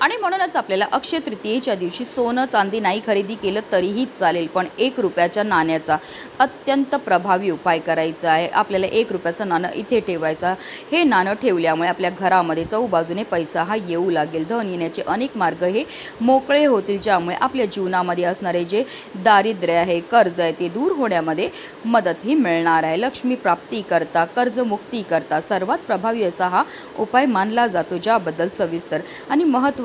आणि म्हणूनच आपल्याला अक्षय तृतीयेच्या दिवशी सोनं चांदी नाही खरेदी केलं तरीही चालेल पण एक रुपयाच्या नाण्याचा अत्यंत प्रभावी उपाय करायचा आहे. आपल्याला एक रुपयाचं नाणं इथे ठेवायचं हे नाणं ठेवल्यामुळे आपल्या घरामध्ये चौबाजूने पैसा हा येऊ लागेल. धन येण्याचे अनेक मार्ग हे मोकळे होतील ज्यामुळे आपल्या जीवनामध्ये असणारे जे दारिद्र्य आहे कर्ज आहे ते दूर होण्यामध्ये मदतही मिळणार आहे. लक्ष्मी प्राप्ती करता कर्जमुक्ती करता सर्वात प्रभावी असा हा उपाय मानला जातो ज्याबद्दल सविस्तर आणि महत्त्व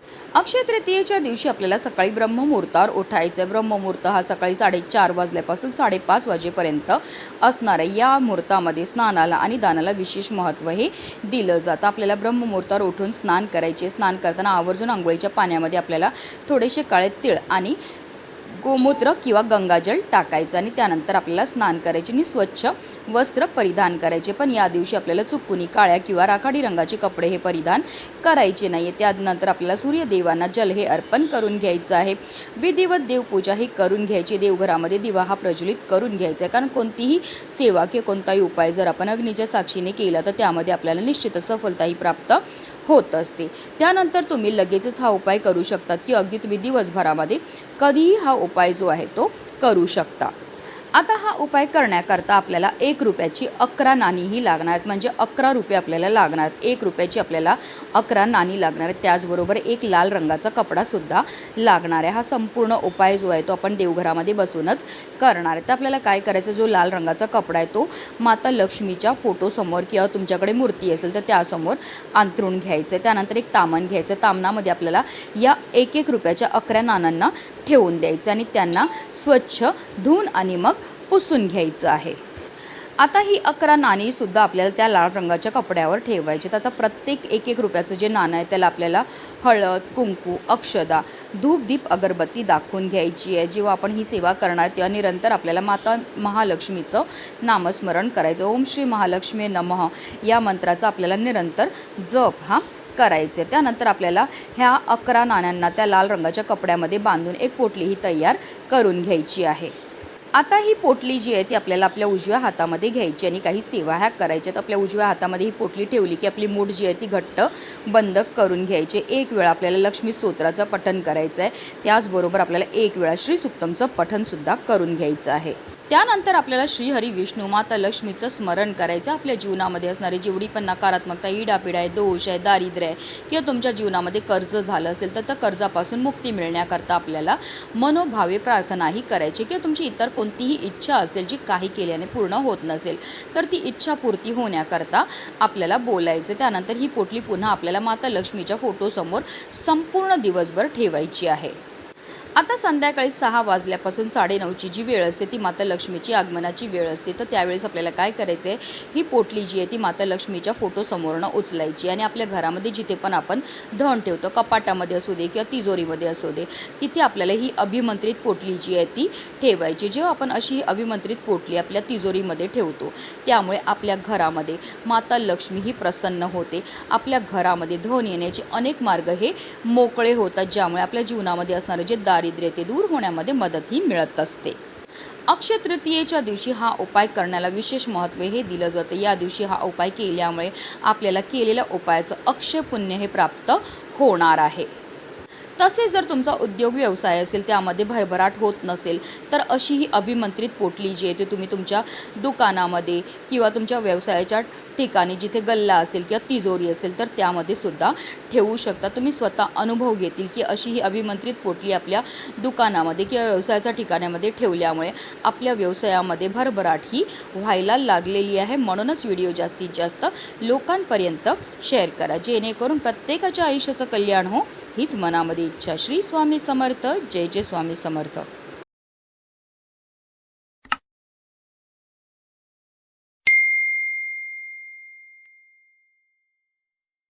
अक्षय तृतीयेच्या दिवशी आपल्याला सकाळी ब्रह्ममुहूर्तावर उठायचं आहे ब्रह्ममुहूर्त हा सकाळी साडेचार वाजल्यापासून साडेपाच वाजेपर्यंत असणार आहे. या मुहूर्तामध्ये स्नानाला आणि दानाला विशेष महत्त्व हे दिलं जातं. आपल्याला ब्रह्ममुहूर्तावर उठून स्नान करायचे. स्नान करताना आवर्जून आंघोळीच्या पाण्यामध्ये आपल्याला थोडेसे काळे तीळ आणि गोमूत्र किंवा गंगाजल टाकायचं आणि त्यानंतर आपल्याला स्नान करायचे आणि स्वच्छ वस्त्र परिधान करायचे. पण या दिवशी आपल्याला चुकूनी काळ्या किंवा राखाडी रंगाचे कपडे हे परिधान करायचे नाही त्यानंतर आपल्याला सूर्यदेवांना जल हे अर्पण करून घ्यायचं आहे. विधिवत देवपूजा ही करून घ्यायची. देवघरामध्ये दिवा हा प्रज्वलित करून घ्यायचा आहे. कारण कोणतीही सेवा किंवा कोणताही उपाय जर आपण अग्नीच्या साक्षीने केला तर त्यामध्ये आपल्याला निश्चितच सफलताही प्राप्त होत असते. त्यानंतर तुम्ही लगेचच हा उपाय करू शकतात की अगदी तुम्ही दिवसभरामध्ये कधीही हा उपाय जो आहे तो करू शकता. आता हा उपाय करण्याकरता आपल्याला एक रुपयाची अकरा नाणीही लागणार आहेत. म्हणजे अकरा रुपये आपल्याला लागणार आहेत. एक रुपयाची आपल्याला अकरा नाणी लागणार आहेत. त्याचबरोबर एक लाल रंगाचा कपडासुद्धा लागणार आहे. हा संपूर्ण उपाय जो आहे तो आपण देवघरामध्ये बसूनच करणार आहे. तर आपल्याला काय करायचं? जो लाल रंगाचा कपडा आहे तो माता लक्ष्मीच्या फोटोसमोर किंवा तुमच्याकडे मूर्ती असेल तर त्यासमोर अंथरून घ्यायचं आहे त्यानंतर एक तामण घ्यायचं तामणामध्ये आपल्याला या एक एक रुपयाच्या अकरा नाण्यांना ठेवून द्यायचं आणि त्यांना स्वच्छ धुवून आणि मग पुसून घ्यायचं आहे. आता ही अकरा नाणीसुद्धा आपल्याला त्या लाल रंगाच्या कपड्यावर ठेवायची तर आता प्रत्येक एक एक रुपयाचं जे नाणं आहे त्याला आपल्याला हळद कुंकू अक्षदा धूप दीप अगरबत्ती दाखवून घ्यायची आहे. जेव्हा आपण ही सेवा करणार तेव्हा निरंतर आपल्याला माता महालक्ष्मीचं नामस्मरण करायचं ओम श्री महालक्ष्मी नमः या मंत्राचा आपल्याला निरंतर जप हा करायचे. त्यानंतर आपल्याला ह्या अकरा नाण्यांना त्या लाल रंगाच्या कपड्यामध्ये बांधून एक पोटली ही तयार करून घ्यायची आहे. आता ही पोटली जी आहे ती आपल्याला आपल्या उजव्या हातामध्ये घ्यायची आणि काही सेवा ह्या करायच्यात आपल्या उजव्या हातामध्ये ही पोटली ठेवली की आपली मूठ जी आहे ती घट्ट बंद करून घ्यायची एक वेळा आपल्याला लक्ष्मी स्तोत्राचं पठण करायचं आहे. त्याचबरोबर आपल्याला एक वेळा श्री सुक्तमचं पठणसुद्धा करून घ्यायचं आहे. त्यानंतर आपल्याला श्रीहरी विष्णू माता लक्ष्मीचं स्मरण करायचं आपल्या जीवनामध्ये असणारी जेवढी पण नकारात्मकता इडापिडा आहे दोष आहे दारिद्र्य आहे किंवा तुमच्या जीवनामध्ये कर्ज झालं असेल तर त्या कर्जापासून मुक्ती मिळण्याकरता आपल्याला मनोभावे प्रार्थनाही करायची किंवा तुमची इतर कोणतीही इच्छा असेल जी काही केल्याने पूर्ण होत नसेल तर ती इच्छा पूर्ती होण्याकरता आपल्याला बोलायचं त्यानंतर ही पोटली पुन्हा आपल्याला माता लक्ष्मीच्या फोटोसमोर संपूर्ण दिवसभर ठेवायची आहे. आता संध्याकाळी सहा वाजल्यापासून साडेनऊची जी वेळ असते ती माता लक्ष्मीची आगमनाची वेळ असते. तर त्यावेळेस आपल्याला काय करायचं आहे ही पोटली जी आहे ती माता लक्ष्मीच्या फोटोसमोरनं उचलायची आणि आपल्या घरामध्ये जिथे पण आपण धन ठेवतो कपाटामध्ये असू दे किंवा तिजोरीमध्ये असू दे तिथे आपल्याला ही अभिमंत्रित पोटली जी आहे ती ठेवायची. जेव्हा आपण अशी ही अभिमंत्रित पोटली आपल्या तिजोरीमध्ये ठेवतो त्यामुळे आपल्या घरामध्ये माता लक्ष्मी ही प्रसन्न होते. आपल्या घरामध्ये धन येण्याचे अनेक मार्ग हे मोकळे होतात ज्यामुळे आपल्या जीवनामध्ये असणारं जे दार दारिद्र्यते दूर होण्यामध्ये मदतही मिळत असते. अक्षय तृतीयेच्या दिवशी हा उपाय करण्याला विशेष महत्त्व हे दिलं जातं. या दिवशी हा उपाय केल्यामुळे आपल्याला केलेल्या उपायाचं अक्षय पुण्य हे प्राप्त होणार आहे. तसेच जर तुमचा उद्योग व्यवसाय असेल त्यामध्ये भरभराट होत नसेल तर अशी ही अभिमंत्रित पोटली जी आहे ती तुम्ही तुमच्या दुकानामध्ये किंवा तुमच्या व्यवसायाच्या ठिकाणी जिथे गल्ला असेल किंवा तिजोरी असेल तर त्यामध्ये सुद्धा ठेवू शकता. तुम्ही स्वतः अनुभव घेतील की अशी ही अभिमंत्रित पोटली आपल्या दुकानामध्ये किंवा व्यवसायाच्या ठिकाणामध्ये ठेवल्यामुळे आपल्या व्यवसायामध्ये भरभराट ही व्हायला लागलेली आहे. म्हणूनच व्हिडिओ जास्तीत जास्त लोकांपर्यंत शेअर करा. जेणेकरून प्रत्येकाच्या आयुष्याचं कल्याण हो हीच मनामध्ये इच्छा. श्री स्वामी समर्थ. जय जय स्वामी समर्थ.